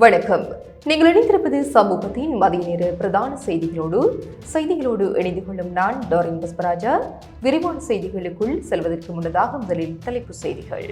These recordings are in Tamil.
வணக்கம். நீங்கள் இணைந்திருப்பது சமூகத்தின் மதிய நேர பிரதான செய்திகளோடு செய்திகளோடு இணைந்து கொள்ளும் நான் டாரின் பஸ்பராஜா விரிவான செய்திகளுக்குள் செல்வதற்கு முன்னதாக முதலில் தலைப்புச் செய்திகள்.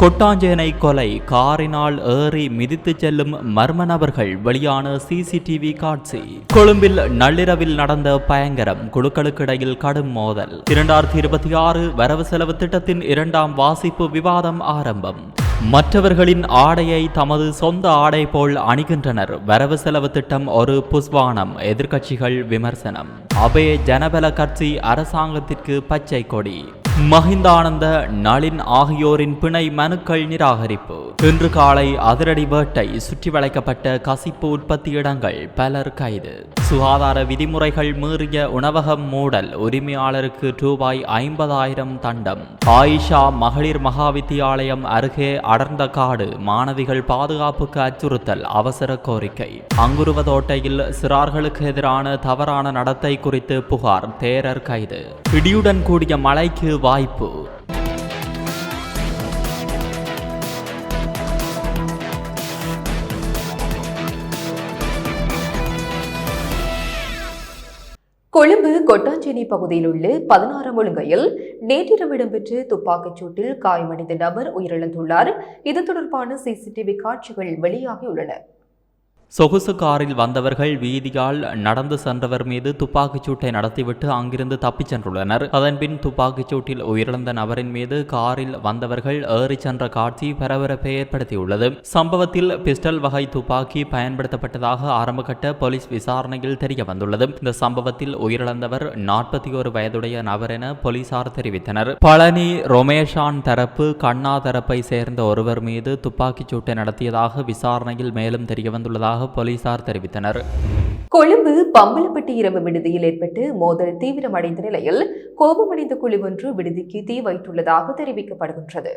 கொட்டாஞ்சேனை கொலை காரினால் ஏறி மிதித்துச் செல்லும் மர்ம நபர்கள் வெளியான சிசிடிவி காட்சி. கொழும்பில் நள்ளிரவில் நடந்த பயங்கரம் குழுக்களுக்கிடையில் கடும் மோதல். இரண்டாயிரத்தி இருபத்தி ஆறு வரவு செலவு திட்டத்தின் இரண்டாம் வாசிப்பு விவாதம் ஆரம்பம். மற்றவர்களின் ஆடையை தமது சொந்த ஆடை போல் அணிகின்றனர். வரவு செலவு திட்டம் ஒரு புஸ்வானம் எதிர்க்கட்சிகள் விமர்சனம். அபே ஜனபல கட்சி அரசாங்கத்திற்கு பச்சை கொடி. மஹிந்தானந்த நளின் ஆகியோரின் பிணை மனுக்கள் நிராகரிப்பு. இன்று காலை அதிரடி வேட்டை சுற்றி வளைக்கப்பட்ட கசிப்பு உற்பத்தி இடங்கள் பலர் கைது. சுகாதார விதிமுறைகள் மீறிய உணவகம் மூடல் உரிமையாளருக்கு ரூபாய் ஐம்பதாயிரம் தண்டம். ஆயிஷா மகளிர் மகாவித்தியாலயம் அருகே அடர்ந்த காடு மாணவிகள் பாதுகாப்புக்கு அச்சுறுத்தல் அவசர கோரிக்கை. அங்குருவதோட்டையில் சிறார்களுக்கு எதிரான தவறான நடத்தை குறித்து புகார் தேரர் கைது. இடியுடன் கூடிய மழைக்கு வாய்ப்பு. கொழும்பு கொட்டாஞ்சேரி பகுதியில் உள்ள பதினாறாம் ஒழுங்கையில் நேற்றிரவு இடம்பெற்ற துப்பாக்கிச் சூட்டில் காயமடைந்த நபர் உயிரிழந்துள்ளார். இது தொடர்பான சிசிடிவி காட்சிகள் வெளியாகியுள்ளன. சொகுசு காரில் வந்தவர்கள் வீதியால் நடந்து சென்றவர் மீது துப்பாக்கிச் சூட்டை நடத்திவிட்டு அங்கிருந்து தப்பிச் சென்றுள்ளனர். அதன்பின் துப்பாக்கிச் சூட்டில் உயிரிழந்த நபரின் மீது காரில் வந்தவர்கள் ஏறிச் சென்ற காட்சி பரபரப்பை ஏற்படுத்தியுள்ளது. சம்பவத்தில் பிஸ்டல் வகை துப்பாக்கி பயன்படுத்தப்பட்டதாக ஆரம்பகட்ட போலீஸ் விசாரணையில் தெரிய வந்துள்ளது இந்த சம்பவத்தில் உயிரிழந்தவர் நாற்பத்தி ஒரு வயதுடைய நபர் என போலீசார் தெரிவித்தனர். பழனி ரொமேஷான் தரப்பு கண்ணா தரப்பை சேர்ந்த ஒருவர் மீது துப்பாக்கிச் சூட்டை நடத்தியதாக விசாரணையில் மேலும் தெரிய வந்துள்ளதாக போலீசார் தெரிவித்தனர். கொழும்பு பம்பலப்பட்டி இரவு விடுதியில் ஏற்பட்டு மோதல் தீவிரமடைந்த நிலையில் கோபமடைந்த குழு ஒன்று விடுதிக்கு தீ வைத்துள்ளதாக தெரிவிக்கப்படுகின்றது.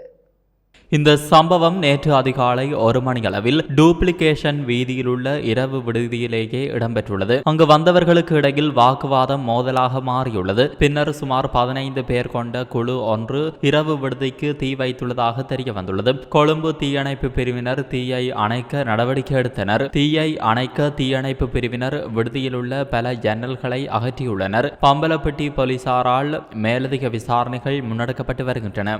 இந்த சம்பவம் நேற்று அதிகாலை ஒரு மணியளவில் டூப்ளிகேஷன் வீதியில் உள்ள இரவு விடுதியிலேயே இடம்பெற்றுள்ளது. அங்கு வந்தவர்களுக்கு இடையில் வாக்குவாதம் மோதலாக மாறியுள்ளது. பின்னர் சுமார் பதினைந்து பேர் கொண்ட குழு ஒன்று இரவு விடுதிக்கு தீ வைத்துள்ளதாக தெரிய வந்துள்ளது கொழும்பு தீயணைப்பு பிரிவினர் தீயை அணைக்க நடவடிக்கை எடுத்தனர். தீயை அணைக்க தீயணைப்பு பிரிவினர் விடுதியில் உள்ள பல ஜன்னல்களை அகற்றியுள்ளனர். பம்பலப்பட்டி போலீசாரால் மேலதிக விசாரணைகள் முன்னெடுக்கப்பட்டு வருகின்றன.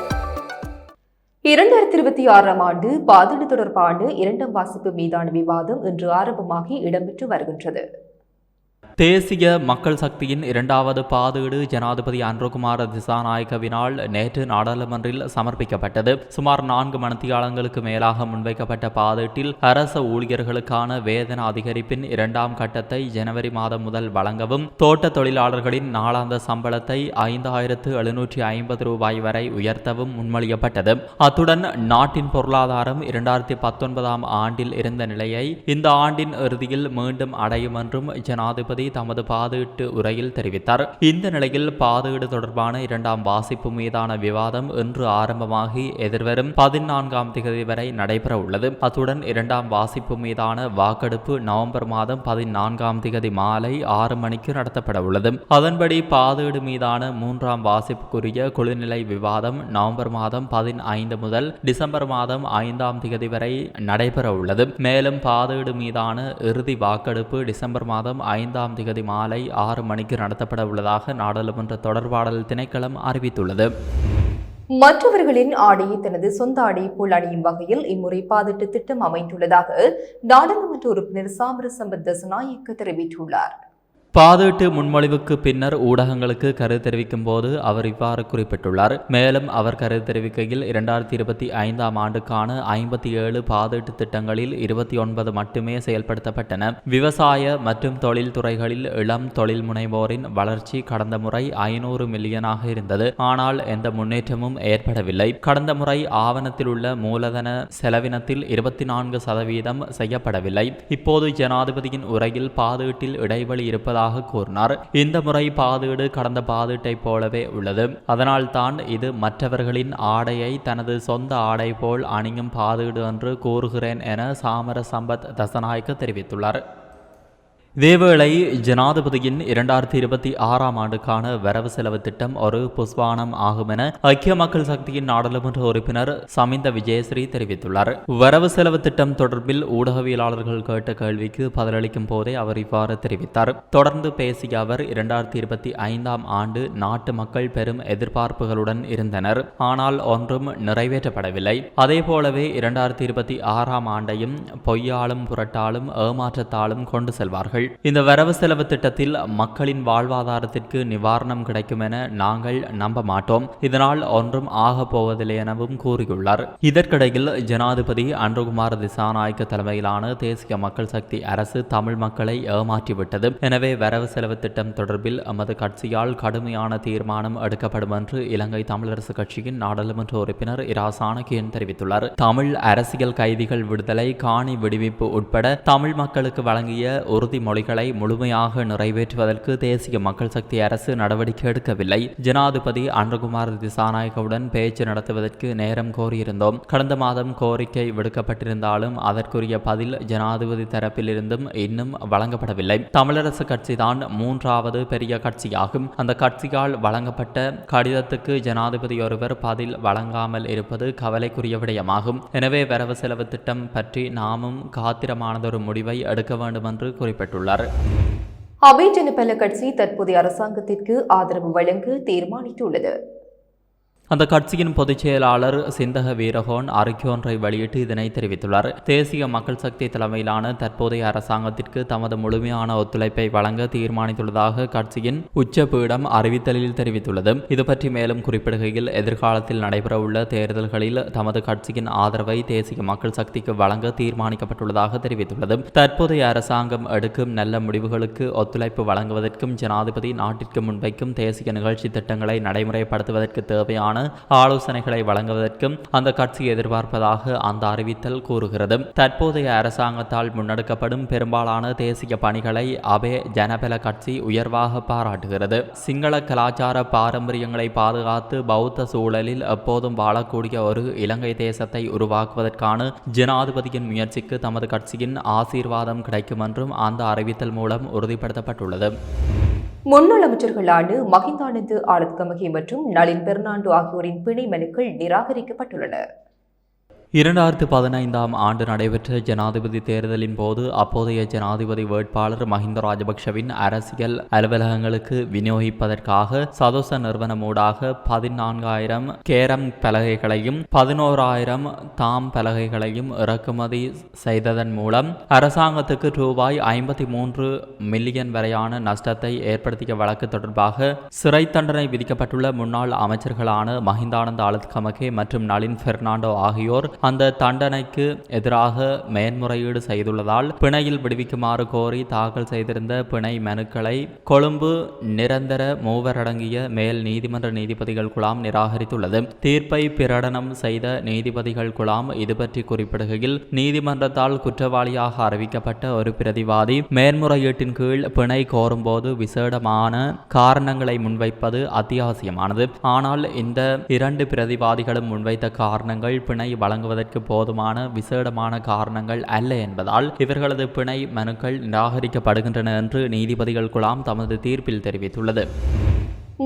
இரண்டாயிரத்தி இருபத்தி ஆறாம் ஆண்டு பாதீடு தொடர்பான இரண்டாம் வாசிப்பு மீதான விவாதம் இன்று ஆரம்பமாகி இடம்பெற்று வருகின்றது. தேசிய மக்கள் சக்தியின் இரண்டாவது பாதீடு ஜனாதிபதி அன்ருகுமார் திசாநாயக்கவினால் நேற்று நாடாளுமன்றில் சமர்ப்பிக்கப்பட்டது. சுமார் நான்கு மணித்தியாலங்களுக்கு மேலாக முன்வைக்கப்பட்ட பாதீட்டில் அரச ஊழியர்களுக்கான வேதன அதிகரிப்பின் இரண்டாம் கட்டத்தை ஜனவரி மாதம் முதல் வழங்கவும் தோட்ட தொழிலாளர்களின் நாளாந்த சம்பளத்தை ஐந்தாயிரத்து எழுநூற்றி ஐம்பது ரூபாய் வரை உயர்த்தவும் முன்மொழியப்பட்டது. அத்துடன் நாட்டின் பொருளாதாரம் இரண்டாயிரத்தி பத்தொன்பதாம் ஆண்டில் இருந்த நிலையை இந்த ஆண்டின் இறுதியில் மீண்டும் அடையும் என்றும் ஜனாதிபதி தமது பாதீட்டு உரையில் தெரிவித்தார். இந்த நிலையில் பாதீடு தொடர்பான இரண்டாம் வாசிப்பு மீதான விவாதம் இன்று ஆரம்பமாகி எதிர்வரும் பதினான்காம் தேதி வரை நடைபெற உள்ளது. அத்துடன் இரண்டாம் வாசிப்பு மீதான வாக்கெடுப்பு நவம்பர் மாதம் பதினான்காம் தேதி மாலை ஆறு மணிக்கு நடத்தப்பட உள்ளது. அதன்படி பாதீடு மீதான மூன்றாம் வாசிப்புக்குரிய குழுநிலை விவாதம் நவம்பர் மாதம் பதினைந்து முதல் டிசம்பர் மாதம் ஐந்தாம் திகதி வரை நடைபெற உள்ளது. மேலும் பாதீடு மீதான இறுதி வாக்கெடுப்பு டிசம்பர் மாதம் ஐந்தாம் திகதி மாலை ஆறு மணிக்கு நடத்தப்பட உள்ளதாக நாடாளுமன்ற தொடர்பாடல் திணைக்களம் அறிவித்துள்ளது. மற்றவர்களின் ஆடையை தனது சொந்த ஆடை போல் அணியும் வகையில் இம்முறை பாதிட்டு திட்டம் அமைந்துள்ளதாக நாடாளுமன்ற உறுப்பினர் சாமரசம்பத் தசநாயக்க தெரிவித்துள்ளார். பாதீட்டு முன்மொழிவுக்கு பின்னர் ஊடகங்களுக்கு கருத்து தெரிவிக்கும் போது அவர் இவ்வாறு குறிப்பிட்டுள்ளார். மேலும் அவர் கருத்து தெரிவிக்கையில் இரண்டாயிரத்தி இருபத்தி ஐந்தாம் ஆண்டுக்கான ஐம்பத்தி ஏழு பாதீட்டு திட்டங்களில் இருபத்தி ஒன்பது மட்டுமே செயல்படுத்தப்பட்டன. விவசாய மற்றும் தொழில் துறைகளில் இளம் தொழில் முனைவோரின் வளர்ச்சி கடந்த முறை ஐநூறு மில்லியனாக இருந்தது. ஆனால் எந்த முன்னேற்றமும் ஏற்படவில்லை. கடந்த முறை ஆவணத்தில் உள்ள மூலதன செலவினத்தில் இருபத்தி நான்கு சதவீதம் செய்யப்படவில்லை. இப்போது ஜனாதிபதியின் உரையில் பாதீட்டில் இடைவெளி இருப்பதாக கூறினார். இந்த முறை பாதீடு கடந்த பாதீட்டை போலவே உள்ளது. அதனால் தான் இது மற்றவர்களின் ஆடையை தனது சொந்த ஆடை போல் அணியும் பாதீடு என்று கூறுகிறேன் என சாமர சம்பத் தசநாயக்க தெரிவித்துள்ளார். இதேவேளை ஜனாதிபதியின் இரண்டாயிரத்தி இருபத்தி ஆறாம் ஆண்டுக்கான வரவு செலவு திட்டம் ஒரு புஸ்வானம் ஆகும் என ஐக்கிய மக்கள் சக்தியின் நாடாளுமன்ற உறுப்பினர் சமிந்த விஜயஸ்ரீ தெரிவித்துள்ளார். வரவு செலவு திட்டம் தொடர்பில் ஊடகவியலாளர்கள் கேட்ட கேள்விக்கு பதிலளிக்கும் போதே அவர் இவ்வாறு தெரிவித்தார். தொடர்ந்து பேசிய அவர் இரண்டாயிரத்தி இருபத்தி ஐந்தாம் ஆண்டு நாட்டு மக்கள் பெரும் எதிர்பார்ப்புகளுடன் இருந்தனர். ஆனால் ஒன்றும் நிறைவேற்றப்படவில்லை. அதே போலவே இரண்டாயிரத்தி இருபத்தி ஆறாம் ஆண்டையும் பொய்யாலும் புரட்டாலும் ஏமாற்றத்தாலும் கொண்டு செல்வார்கள். இந்த வரவு செலவு திட்டத்தில் மக்களின் வாழ்வாதாரத்திற்கு நிவாரணம் கிடைக்கும் என நாங்கள் நம்ப மாட்டோம். இதனால் ஒன்றும் ஆகப் போவதில்லை எனவும் கூறியுள்ளார். இதற்கிடையில் ஜனாதிபதி அன்றுகுமார் திசாநாயக்க தலைமையிலான தேசிய மக்கள் சக்தி அரசு தமிழ் மக்களை ஏமாற்றிவிட்டது. எனவே வரவு செலவு திட்டம் தொடர்பில் எமது கட்சியால் கடுமையான தீர்மானம் எடுக்கப்படும் என்று இலங்கை தமிழரசு கட்சியின் நாடாளுமன்ற உறுப்பினர் இரா சாணக்கியன் தெரிவித்துள்ளார். தமிழ் அரசியல் கைதிகள் விடுதலை காணி விடுவிப்பு உட்பட தமிழ் மக்களுக்கு வழங்கிய உறுதிமொழிகளை முழுமையாக நிறைவேற்றுவதற்கு தேசிய மக்கள் சக்தி அரசு நடவடிக்கை எடுக்கவில்லை. ஜனாதிபதி அன்றகுமார் திசாநாயகவுடன் பேச்சு நடத்துவதற்கு நேரம் கோரியிருந்தோம். கடந்த மாதம் கோரிக்கை விடுக்கப்பட்டிருந்தாலும் அதற்குரிய பதில் ஜனாதிபதி தரப்பிலிருந்தும் இன்னும் வழங்கப்படவில்லை. தமிழரசு கட்சிதான் மூன்றாவது பெரிய கட்சியாகும். அந்த கட்சியால் வழங்கப்பட்ட கடிதத்துக்கு ஜனாதிபதி ஒருவர் பதில் வழங்காமல் இருப்பது கவலைக்குரிய விடயமாகும். எனவே வரவு செலவு திட்டம் பற்றி நாமும் காத்திரமானதொரு முடிவை எடுக்க வேண்டும் என்று குறிப்பிட்டுள்ளார் அபய் ஜனபல கட்சி தற்போதைய அரசாங்கத்திற்கு ஆதரவு வழங்க தீர்மானித்துள்ளது. அந்த கட்சியின் பொதுச் செயலாளர் சிந்தக வீரகோன் அறிக்கையொன்றை வெளியிட்டு இதனை தெரிவித்துள்ளார். தேசிய மக்கள் சக்தி தலைமையிலான தற்போதைய அரசாங்கத்திற்கு தமது முழுமையான ஒத்துழைப்பை வழங்க தீர்மானித்துள்ளதாக கட்சியின் உச்சபீடம் அறிவித்தலில் தெரிவித்துள்ளது. இது பற்றி மேலும் குறிப்பிடுகையில் எதிர்காலத்தில் நடைபெறவுள்ள தேர்தல்களில் தமது கட்சியின் ஆதரவை தேசிய மக்கள் சக்திக்கு வழங்க தீர்மானிக்கப்பட்டுள்ளதாக தெரிவித்துள்ளது. தற்போதைய அரசாங்கம் எடுக்கும் நல்ல முடிவுகளுக்கு ஒத்துழைப்பு வழங்குவதற்கும் ஜனாதிபதி நாட்டிற்கு முன்வைக்கும் தேசிய நிகழ்ச்சி திட்டங்களை நடைமுறைப்படுத்துவதற்கு தேவையான ஆலோசனைகளை வழங்குவதற்கும் அந்த கட்சி எதிர்பார்ப்பதாக அந்த அறிவித்தல் கூறுகிறது. தற்போதைய அரசாங்கத்தால் முன்னெடுக்கப்படும் பெரும்பாலான தேசிய பணிகளை அபே ஜனபல கட்சி உயர்வாக பாராட்டுகிறது. சிங்கள கலாச்சார பாரம்பரியங்களை பாதுகாத்து பௌத்த சூழலில் எப்போதும் வாழக்கூடிய ஒரு இலங்கை தேசத்தை உருவாக்குவதற்கான ஜனாதிபதியின் முயற்சிக்கு தமது கட்சியின் ஆசீர்வாதம் கிடைக்கும் என்றும் அந்த அறிவித்தல் மூலம் உறுதிப்படுத்தப்பட்டுள்ளது. முன்னாள் அமைச்சர்களான மகிந்தானந்து ஆனந்த் கமகி மற்றும் நளின் பெர்னாண்டோ ஆகியோரின் பிணை மனுக்கள் நிராகரிக்கப்பட்டுள்ளன. இரண்டாயிரத்து பதினைந்தாம் ஆண்டு நடைபெற்ற ஜனாதிபதி தேர்தலின் போது அப்போதைய ஜனாதிபதி வேட்பாளர் மஹிந்த ராஜபக்ஷவின் அரசியல் அலுவலகங்களுக்கு விநியோகிப்பதற்காக சதோச நிறுவனமூடாக பதினான்காயிரம் கேரம் பலகைகளையும் பதினோராயிரம் தாம் பலகைகளையும் இறக்குமதி செய்ததன் மூலம் அரசாங்கத்துக்கு ரூபாய் ஐம்பத்தி மூன்று மில்லியன் வரையான நஷ்டத்தை ஏற்படுத்திய வழக்கு தொடர்பாக சிறை தண்டனை விதிக்கப்பட்டுள்ள முன்னாள் அமைச்சர்களான மஹிந்தானந்த அலத்கமகே மற்றும் நளின் பெர்னாண்டோ ஆகியோர் அந்த தண்டனைக்கு எதிராக மேன்முறையீடு செய்துள்ளதால் பிணையில் விடுவிக்குமாறு கோரி தாக்கல் செய்திருந்த பிணை மனுக்களை கொழும்பு நிரந்தர மூவரடங்கிய மேல் நீதிமன்ற நீதிபதிகள் குழாம் நிராகரித்துள்ளது. தீர்ப்பை பிரகடனம் செய்த நீதிபதிகள் குழாம் இது பற்றி குறிப்பிடுகையில் நீதிமன்றத்தால் குற்றவாளியாக அறிவிக்கப்பட்ட ஒரு பிரதிவாதி மேன்முறையீட்டின் கீழ் பிணை கோரும்போது விசேடமான காரணங்களை முன்வைப்பது அத்தியாவசியமானது. ஆனால் இந்த இரண்டு பிரதிவாதிகளும் முன்வைத்த காரணங்கள் பிணை வழங்குவதற்கு போதுமான விசேடமான காரணங்கள் அல்ல என்பதால் இவர்களது பிணை மனுக்கள் நிராகரிக்கப்படுகின்றன என்று நீதிபதிகள் குழாம் தமது தீர்ப்பில் தெரிவித்துள்ளது.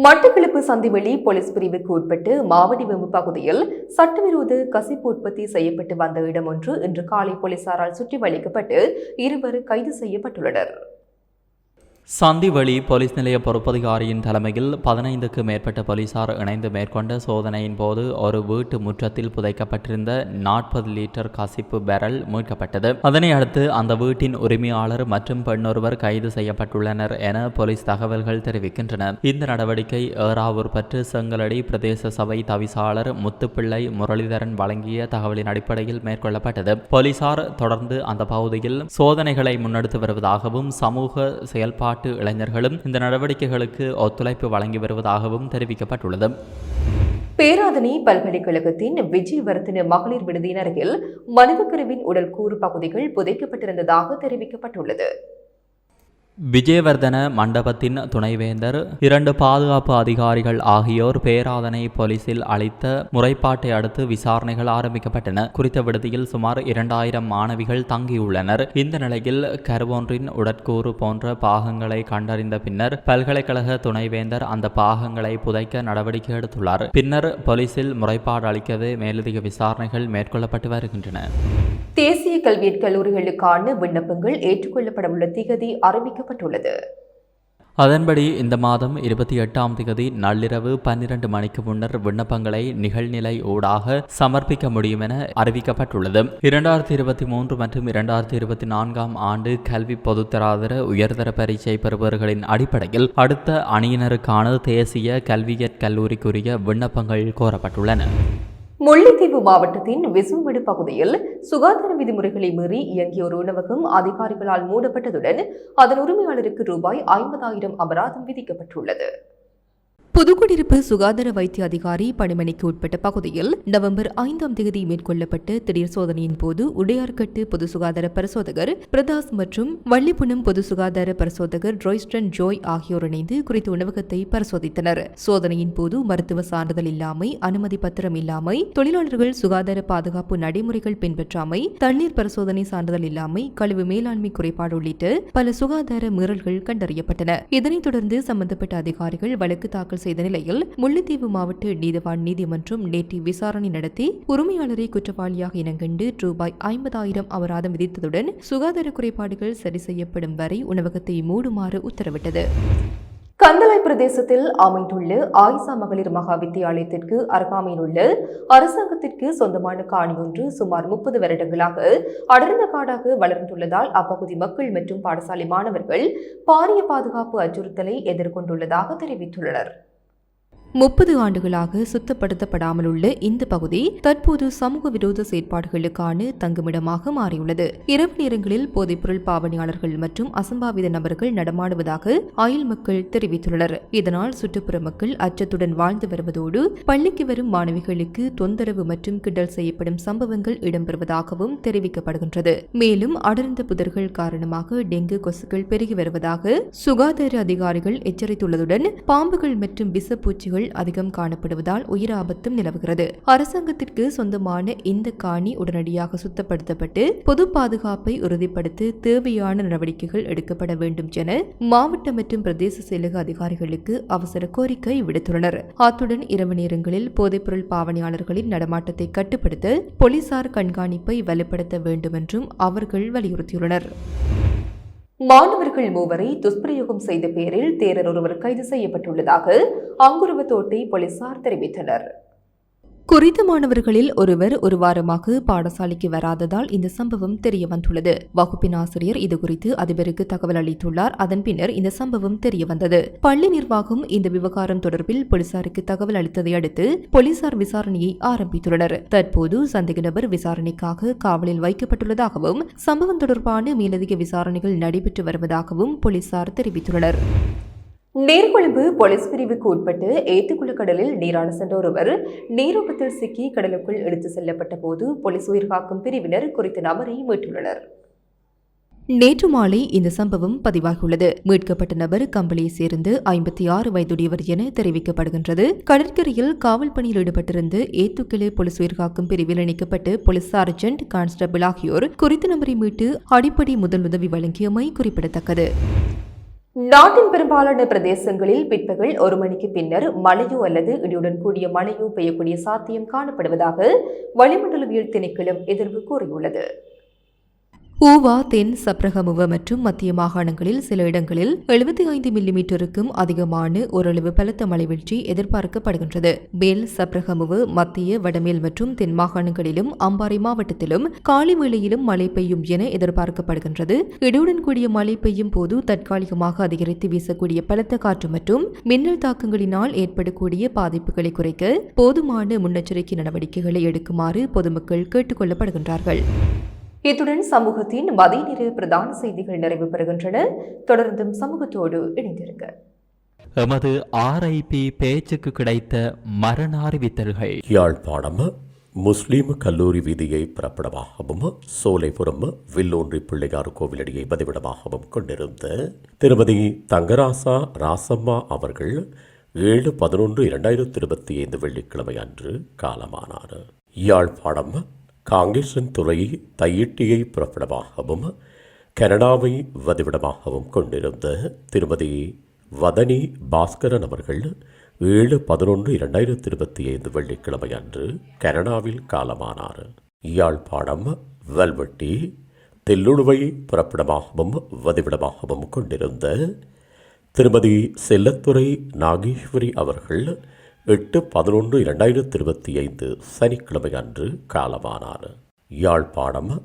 மட்டக்களப்பு சந்திவெளி போலீஸ் பிரிவுக்கு உட்பட்டு மாவடிவெம்பு பகுதியில் சட்டவிரோத கசிப்பு உற்பத்தி செய்யப்பட்டு வந்த இடம் ஒன்று இன்று காலை போலீசாரால் சுற்றி வளைக்கப்பட்டு இருவர் கைது செய்யப்பட்டுள்ளனர். சந்திவழி போலீஸ் நிலைய பொறுப்பதிகாரியின் தலைமையில் பதினைந்துக்கு மேற்பட்ட போலீசார் இணைந்து மேற்கொண்ட சோதனையின் போது ஒரு வீட்டு முற்றத்தில் புதைக்கப்பட்டிருந்த நாற்பது லிட்டர் கசிப்பு பேரல் மீட்கப்பட்டது. அதனை அடுத்து அந்த வீட்டின் உரிமையாளர் மற்றும் பெண்ணொருவர் கைது செய்யப்பட்டுள்ளனர் என போலீஸ் தகவல்கள் தெரிவிக்கின்றன. இந்த நடவடிக்கை ஏறாவூர் பற்று செங்கலடி பிரதேச சபை தவிசாளர் முத்துப்பிள்ளை முரளிதரன் வழங்கிய தகவலின் அடிப்படையில் மேற்கொள்ளப்பட்டது. போலீசார் தொடர்ந்து அந்த பகுதியில் சோதனைகளை முன்னெடுத்து வருவதாகவும் சமூக செயல்பாடு செயல்பாட்டு இளைஞர்களும் இந்த நடவடிக்கைகளுக்கு ஒத்துழைப்பு வழங்கி வருவதாகவும் தெரிவிக்கப்பட்டுள்ளது. பேராதனை பல்கலைக்கழகத்தின் விஜயவர்த்தன மகளிர் விடுதியின் அருகில் மனிதக்கருவின் உடல் கூறு பகுதிகள் புதைக்கப்பட்டிருந்ததாக தெரிவிக்கப்பட்டுள்ளது. விஜயவர்தன மண்டபத்தின் துணைவேந்தர் இரண்டு பாதுகாப்பு அதிகாரிகள் ஆகியோர் பேராதனை போலீசில் அளித்த முறைப்பாட்டை அடுத்து விசாரணைகள் ஆரம்பிக்கப்பட்டன. குறித்த விடுதியில் சுமார் இரண்டாயிரம் மாணவிகள் தங்கியுள்ளனர். இந்த நிலையில் கருவொன்றின் உடற்கூறு போன்ற பாகங்களை கண்டறிந்த பின்னர் பல்கலைக்கழக துணைவேந்தர் அந்த பாகங்களை புதைக்க நடவடிக்கை எடுத்துள்ளார். பின்னர் போலீசில் முறைப்பாடு அளிக்கவே மேலதிக விசாரணைகள் மேற்கொள்ளப்பட்டு வருகின்றன. தேசிய கல்வியற் கல்லூரிகளுக்கான விண்ணப்பங்கள் ஏற்றுக்கொள்ளப்படவுள்ள திகதி அறிவிக்கப்பட்டுள்ளது. அதன்படி இந்த மாதம் இருபத்தி எட்டாம் தேதி நள்ளிரவு பன்னிரண்டு மணிக்கு முன்னர் விண்ணப்பங்களை நிகழ்நிலை ஊடாக சமர்ப்பிக்க முடியும் என அறிவிக்கப்பட்டுள்ளது. இரண்டாயிரத்தி இருபத்தி மூன்று மற்றும் இரண்டாயிரத்தி இருபத்தி நான்காம் ஆண்டு கல்வி பொதுத்தராதர உயர்தர பரீட்சை பெறுபவர்களின் அடிப்படையில் அடுத்த அணியினருக்கான தேசிய கல்வியற் கல்லூரிக்குரிய விண்ணப்பங்கள் கோரப்பட்டுள்ளன. முல்லைத்தீவு மாவட்டத்தின் விசுவமடு பகுதியில் சுகாதார விதிமுறைகளை மீறி இயங்கிய ஒரு உணவகம் அதிகாரிகளால் மூடப்பட்டதுடன் அதன் உரிமையாளருக்கு ரூபாய் ஐம்பதாயிரம் அபராதம் விதிக்கப்பட்டுள்ளது. புதுக்குடியிருப்பு சுகாதார வைத்திய அதிகாரி பணிமனைக்கு உட்பட்ட பகுதியில் நவம்பர் ஐந்தாம் தேதி மேற்கொள்ளப்பட்ட திடீர் சோதனையின் போது உடையார்கட்டு பொது சுகாதார பரிசோதகர் பிரதாஸ் மற்றும் வள்ளிப்புணம் பொது சுகாதார பரிசோதகர் ரோய்ஸ்டன் ஜோய் ஆகியோர் இணைந்து குறித்த உணவகத்தை பரிசோதித்தனர். சோதனையின் போது மருத்துவ சான்றிதழ் இல்லாமை அனுமதி பத்திரம் இல்லாமை தொழிலாளர்கள் சுகாதார பாதுகாப்பு நடைமுறைகள் பின்பற்றாமை தண்ணீர் பரிசோதனை சான்றிதழ் இல்லாமை கழிவு மேலாண்மை குறைபாடு உள்ளிட்ட பல சுகாதார மீறல்கள் கண்டறியப்பட்டன. இதனைத் தொடர்ந்து சம்பந்தப்பட்ட அதிகாரிகள் வழக்கு தாக்கல் செய்த நிலையில் முல்லைத்தீவு மாவட்ட நீதவான் நீதிமன்றம் நேற்று விசாரணை நடத்தி உரிமையாளரை குற்றவாளியாக இனங்கண்டு ரூபாய் ஐம்பதாயிரம் அபராதம் விதித்ததுடன் சுகாதார குறைபாடுகள் சரி செய்யப்படும் வரை உணவகத்தை மூடுமாறு உத்தரவிட்டது. கந்தளை பிரதேசத்தில் அமைந்துள்ள ஆயிசா மகளிர் மகா வித்தியாலயத்திற்கு அருகாமையில் உள்ள அரசாங்கத்திற்கு சொந்தமான காணி ஒன்று சுமார் முப்பது வருடங்களாக அடர்ந்த காடாக வளர்ந்துள்ளதால் அப்பகுதி மக்கள் மற்றும் பாடசாலை மாணவர்கள் பாரிய பாதுகாப்பு அச்சுறுத்தலை எதிர்கொண்டுள்ளதாக தெரிவித்துள்ளனர். முப்பது ஆண்டுகளாக சுத்தப்படுத்தப்படாமல் உள்ள இந்த பகுதி தற்போது சமூக விரோத செயற்பாடுகளுக்கான தங்குமிடமாக மாறியுள்ளது. இரவு நேரங்களில் போதைப்பொருள் பாவனையாளர்கள் மற்றும் அசம்பாவித நபர்கள் நடமாடுவதாக அயல் மக்கள் தெரிவித்துள்ளனர். இதனால் சுற்றுப்புற மக்கள் அச்சத்துடன் வாழ்ந்து வருவதோடு பள்ளிக்கு வரும் மாணவிகளுக்கு தொந்தரவு மற்றும் கிண்டல் செய்யப்படும் சம்பவங்கள் இடம்பெறுவதாகவும் தெரிவிக்கப்படுகின்றது. மேலும் அடர்ந்த புதர்கள் காரணமாக டெங்கு கொசுக்கள் பெருகி வருவதாக சுகாதார அதிகாரிகள் எச்சரித்துள்ளதுடன் பாம்புகள் மற்றும் விஷப்பூச்சிகள் அதிகம் காணப்படுவதால் உயிர் ஆபத்தும் நிலவுகிறது. அரசாங்கத்திற்கு சொந்தமான இந்த காணி உடனடியாக சுத்தப்படுத்தப்பட்டு பொது பாதுகாப்பை உறுதிப்படுத்த தேவையான நடவடிக்கைகள் எடுக்கப்பட வேண்டும் என மாவட்ட மற்றும் பிரதேச செயலக அதிகாரிகளுக்கு அவசர கோரிக்கை விடுத்துள்ளனர். அத்துடன் இரவு நேரங்களில் போதைப்பொருள் பாவனையாளர்களின் நடமாட்டத்தை கட்டுப்படுத்த போலீசார் கண்காணிப்பை வலுப்படுத்த வேண்டும் என்றும் அவர்கள் வலியுறுத்தியுள்ளனர். மாணவர்கள் மூவரை துஷ்பிரயோகம் செய்த பேரில் தேரர் ஒருவர் கைது செய்யப்பட்டுள்ளதாக அங்குருவத்தோட்டை போலீசார் தெரிவித்தனர். குறித்த மாணவர்களில் ஒருவர் ஒரு வாரமாக பாடசாலைக்கு வராததால் இந்த சம்பவம் தெரிய வந்துள்ளது வகுப்பின் ஆசிரியர் இதுகுறித்து அதிபருக்கு தகவல் அளித்துள்ளார். அதன் பின்னர் இந்த சம்பவம் தெரிய வந்தது பள்ளி நிர்வாகம் இந்த விவகாரம் தொடர்பில் போலீசாருக்கு தகவல் அளித்ததை அடுத்து போலீசார் விசாரணையை ஆரம்பித்துள்ளனர். தற்போது சந்தேக நபர் விசாரணைக்காக காவலில் வைக்கப்பட்டுள்ளதாகவும் சம்பவம் தொடர்பான மேலதிக விசாரணைகள் நடைபெற்று வருவதாகவும் போலீசார் தெரிவித்துள்ளனர். நீர்கொழும்பு போலீஸ் பிரிவுக்கு உட்பட்டு ஏத்துக்குழு கடலில் நீராட சென்ற ஒருவர் நீரோட்டத்தில் சிக்கி கடலுக்குள் எடுத்து செல்லப்பட்ட போது போலீஸ் உயிர்காக்கும் பிரிவினர் குறித்த நபரை மீட்டுள்ளனர். நேற்று மாலை இந்த சம்பவம் பதிவாகியுள்ளது. மீட்கப்பட்ட நபர் கம்பளியை சேர்ந்து ஐம்பத்தி ஆறு வயதுடையவர் என தெரிவிக்கப்படுகின்றது. கடற்கரையில் காவல் பணியில் ஈடுபட்டிருந்து ஏத்துக்கிளை போலீஸ் உயிர்காக்கும் பிரிவில் இணைக்கப்பட்டு போலீஸ் சார்ஜென்ட் கான்ஸ்டபிள் ஆகியோர் குறித்த நபரை மீட்டு அடிப்படை முதலுதவி வழங்கியமை குறிப்பிடத்தக்கது. நாட்டின் பெரும்பாலான பிரதேசங்களில் பிற்பகல் ஒரு மணிக்கு பின்னர் மழையோ அல்லது இடியுடன் கூடிய மழையோ பெய்யக்கூடிய சாத்தியம் காணப்படுவதாக வளிமண்டலவியல் திணைக்களம் எதிர்வு கூறியுள்ளது. ஊவா தென் சப்ரகமுவ மற்றும் மத்திய மாகாணங்களில் சில இடங்களில் எழுபத்தி ஐந்து மில்லிமீட்டருக்கும் அதிகமான ஓரளவு பலத்த மழை வீழ்ச்சி எதிர்பார்க்கப்படுகின்றது. பேல் சப்ரகமுவ மத்திய வடமேல் மற்றும் தென் மாகாணங்களிலும் அம்பாறை மாவட்டத்திலும் காலை வேளையிலும் மழை பெய்யும் என எதிர்பார்க்கப்படுகின்றது. இடியுடன் கூடிய மழை பெய்யும் போது தற்காலிகமாக அதிகரித்து வீசக்கூடிய பலத்த காற்று மற்றும் மின்னல் தாக்கங்களினால் ஏற்படக்கூடிய பாதிப்புகளை குறைக்க போதுமான முன்னெச்சரிக்கை நடவடிக்கைகளை எடுக்குமாறு பொதுமக்கள் கேட்டுக் கொள்ளப்படுகின்றார்கள். இத்துடன் சமூகத்தின் மதிய நேர பிரதான செய்திகள் நிறைவு பெறுகின்றன. தொடர்ந்தும் சமூகத்தோடு இணைந்திருக்க எமது ஆர்ஐபி பேச்சுக்கு கிடைத்த மரண அறிவித்தல்கள். யாழ்ப்பாணம் முஸ்லீம் கல்லூரி வீதியை பிறப்பிடமாகவும் சோலைபுரம் வில்லோன்றி பிள்ளையார் கோவிலடியை பதிவிடமாகவும் கொண்டிருந்த திருமதி தங்கராசா ராசம்மா அவர்கள் ஏழு பதினொன்று இரண்டாயிரத்தி இருபத்தி ஐந்து வெள்ளிக்கிழமை அன்று காலமானார். யாழ்ப்பாணம் காங்கேசன் துறை தையிட்டியை புறப்படமாகவும் கனடாவை வதிவிடமாகவும் கொண்டிருந்த திருமதி வதனி பாஸ்கரன் அவர்கள் ஏழு பதினொன்று இரண்டாயிரத்தி இருபத்தி ஐந்து வெள்ளிக்கிழமை அன்று கனடாவில் காலமானார். யாழ்ப்பாணம் வல்வெட்டி தெல்லுழுவை புறப்படமாகவும் வதிவிடமாகவும் கொண்டிருந்த திருமதி செல்லத்துறை நாகேஸ்வரி அவர்கள் எட்டு பதினொன்று இரண்டாயிரத்தி இருபத்தி ஐந்து சனிக்கிழமை அன்று காலமானார். யாழ்ப்பாணம்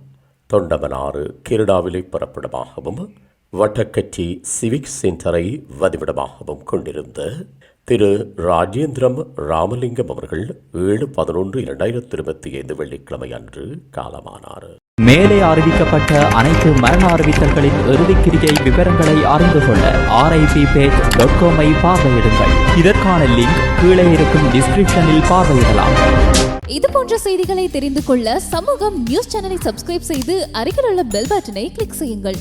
தொண்டமனாறு கிருடாவிலை பிறப்பிடமாகவும் வட்டக்கச்சி சிவிக் சென்டரை வதிவிடமாகவும் கொண்டிருந்த திரு ராஜேந்திரம் ராமலிங்கம் அவர்கள் ஏழு பதினொன்று இரண்டாயிரத்தி இருபத்தி ஐந்து வெள்ளிக்கிழமை அன்று காலமானார். மேலே அறிவிக்கப்பட்ட அனைத்து மரண அறிவித்தல்களின் இறுதிக்கிரிகை விவரங்களை அறிந்து கொள்ள ஆர்ஐபி பேஜ் டாட் காமை பார்வையிடுங்கள். இதற்கான லிங்க் கீழே இருக்கும் டிஸ்கிரிப்ஷனில் பார்வையிடலாம். இது போன்ற செய்திகளை தெரிந்து கொள்ள சமூகம் நியூஸ் சேனலை சப்ஸ்கிரைப் செய்து அருகில் உள்ள பெல் பட்டனை கிளிக் செய்யுங்கள்.